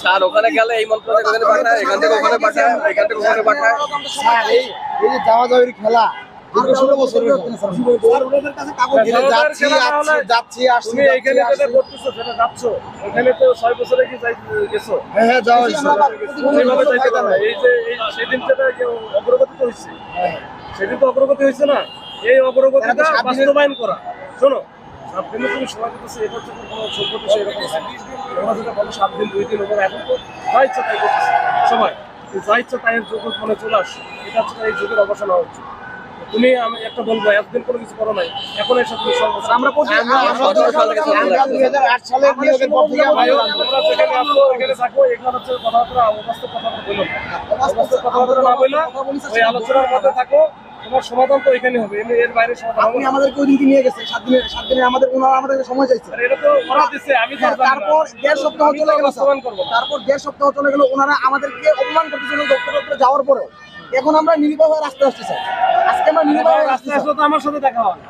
Sir ওখানে গেলে এই মন্ত্র থেকে ওখানে পাঠায় এখান থেকে ওখানে পাঠায় এখান থেকে ওখানে পাঠায়। এই এই যে যাওয়া যাওয়ার খেলা হয়ে হ্যাঁ হ্যাঁ সেদিন অগ্রগতি তো হয়েছে? সেদিন তো অগ্রগতি হয়েছে না? এই অগ্রগতিটা এটা তো সাত দিনের- বাস্তবায়ন করা। শোনো সাত তুমি সময় দিতেছো এটা হচ্ছে কোনো সভ্যতা সেরকম আছে। তোমরা যেটা বলো সাত দিন দুই দিন ওপর এখন তো যা ইচ্ছা তাই করতেছে। সবাই যা ইচ্ছা তাই যুগ মনে চলে আসছে এটা হচ্ছে এই যুগের অবসান হওয়া উচিত। তুমি আমি একটা বলব এতদিন কোনো কিছু করো নাই এখন সর্বশেষ আমরা প্রতি- আমরা আমরা সতেরো সাল থেকে আমরা সতেরো 2008 সালের নিয়োগের পর থেকে আমরা যেখানে আসো, এখানে থাকো, এখানে হচ্ছে কথাবার্তা, অবাস্তব কথাবার্তা বলো অবাস্তব কথাবার্তা না বললে, ওই আলোচনার মধ্যে থাকো, তোমার সমাধান তো এখানে হবে এর- বাইরে সমাধান আপনি আমাদেরকে ওই দিনকে নিয়ে গেছেন সাত দিনের সাত দিনে আমাদের ওনারা আমাদের সময় চাইছে। এটা তো ওরা দিচ্ছে, আমি। তারপর দেড় সপ্তাহ চলে গেল। তারপর দেড় সপ্তাহ চলে গেল ওনারা আমাদেরকে অপমান করতেছিল দপ্তর দপ্তরে যাওয়ার পরে এখন আমরা নির্ভয় হয়ে রাস্তায় আসছি স্যার। আজকে আমরা নির্ভয় হয়ে রাস্তায় আসলে তো আমার সাথে দেখা হয়।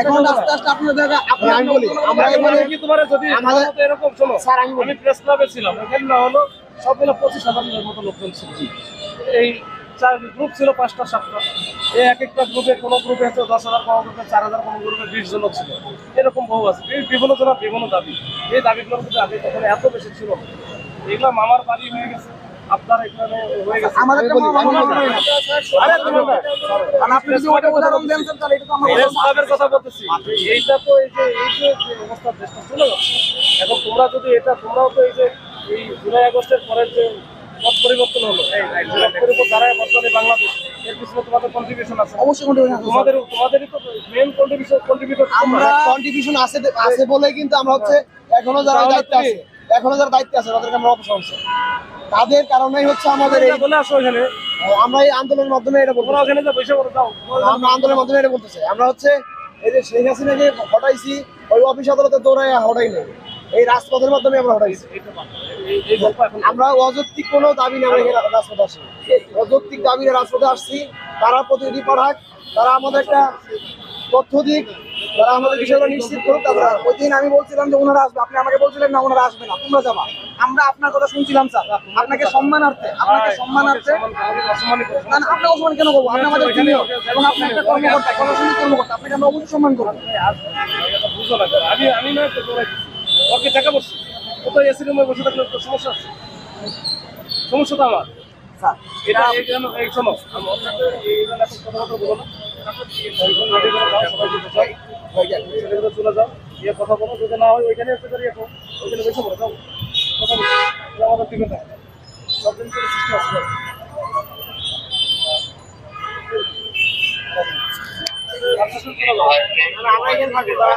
এখন রাস্তা আসতে আপনাদের আপনি আমি বলি আমরা এখানে কি তোমার যদি আমাদের- এরকম শোনো, স্যার, আমি প্রেস ক্লাবে ছিলাম এখানে না হলো সব মিলে পঁচিশ হাজারের মতো লোকজন ছিল। এই চার গ্রুপ ছিল পাঁচটা সাতটা। এই এক একটা গ্রুপে কোনো গ্রুপে হচ্ছে দশ হাজার কোনো গ্রুপে চার হাজার কোনো গ্রুপে বিশ জন ছিল। এরকম বহু আছে। এই বিভিন্ন জনের বিভিন্ন দাবি। এই দাবিগুলোর কিন্তু আগে তখন এত বেশি ছিল এগুলো মামার বাড়ি হয়ে গেছে আপনার এখানে হয়ে গেছে। আমাদের কথা বলতেছি। এইটা তো এই যে এই যে যে অবস্থা দেশটা চলে যাচ্ছে এখন তোমরা যদি এটা তোমরাও তো এই যে এই জুলাই আগস্টের পরের যে পথ পরিবর্তন হলো। বর্তমানে বাংলাদেশ। এর পিছনে তোমাদের কন্ট্রিবিউশন আছে। অবশ্যই contribution তোমাদের তোমাদেরই তো মেন কন্ট্রিবিউশন কন্ট্রিবিউটর আমরা কন্ট্রিবিউশন আছে আছে বলে কিন্তু আমরা হচ্ছে এখনও যারা তাহলে আছে এখনও যারা দায়িত্বে আছে তাদেরকে আমরা অপসংস তাদের কারণেই হচ্ছে আমাদের এই বলে আসো এখানে। আমরা এই আন্দোলনের মাধ্যমে এটা ওখানে যা বসে আমরা আন্দোলনের মাধ্যমে এটা বলতে চাই আমরা হচ্ছে এই যে শেখ হাসিনাকে হটাইছি ওই অফিস আদালতে দৌড়াই হটাই নেই। এই রাজপথের মাধ্যমে আমরা হটাইছি আমরা অযৌক্তিক কোনো দাবি না রেখে রাজপথে আসি অযৌক্তিক দাবি নিয়ে রাজপথে আসছি তারা প্রতিনিধি পাঠাক তারা আমাদের একটা তথ্য দিক তারা আমাদের বিষয়টা নিশ্চিত করুক তারপরে ওই দিন আমি বলছিলাম যে ওনারা আসবে। আপনি আমাকে বলছিলেন না ওনারা আসবে না। তোমরা যাবা। আমরা আপনার কথা শুনছিলাম স্যার। আপনাকে সম্মানার্থে আপনাকে সম্মানার্থে। না না, আপনাকে অসম্মান কেন করব? আপনি আমাদের junior এবং আপনি একটা কর্মকর্তা কর্মকর্তা। আপনাকে আমরা অবশ্যই সম্মান করব। ওকে টাকা বসছি কোথায় এসি রুমে বসে থাকলে তো সমস্যা আছে? সমস্যা তো আমার। স্যার এটা এই জন্য এই শোনো এই বলো না। চলে যাও। গিয়ে কথা বলো যদি না হয় ওইখানে এসে দাঁড়িয়ে থাকো ওইখানে বসে পড়ো যাও। কথা বলো। আমাদের দিকে না সব দিন করে সৃষ্টি আছে। আচ্ছা, শুন, চলে যাও। আমরা এখানে থাকি তারা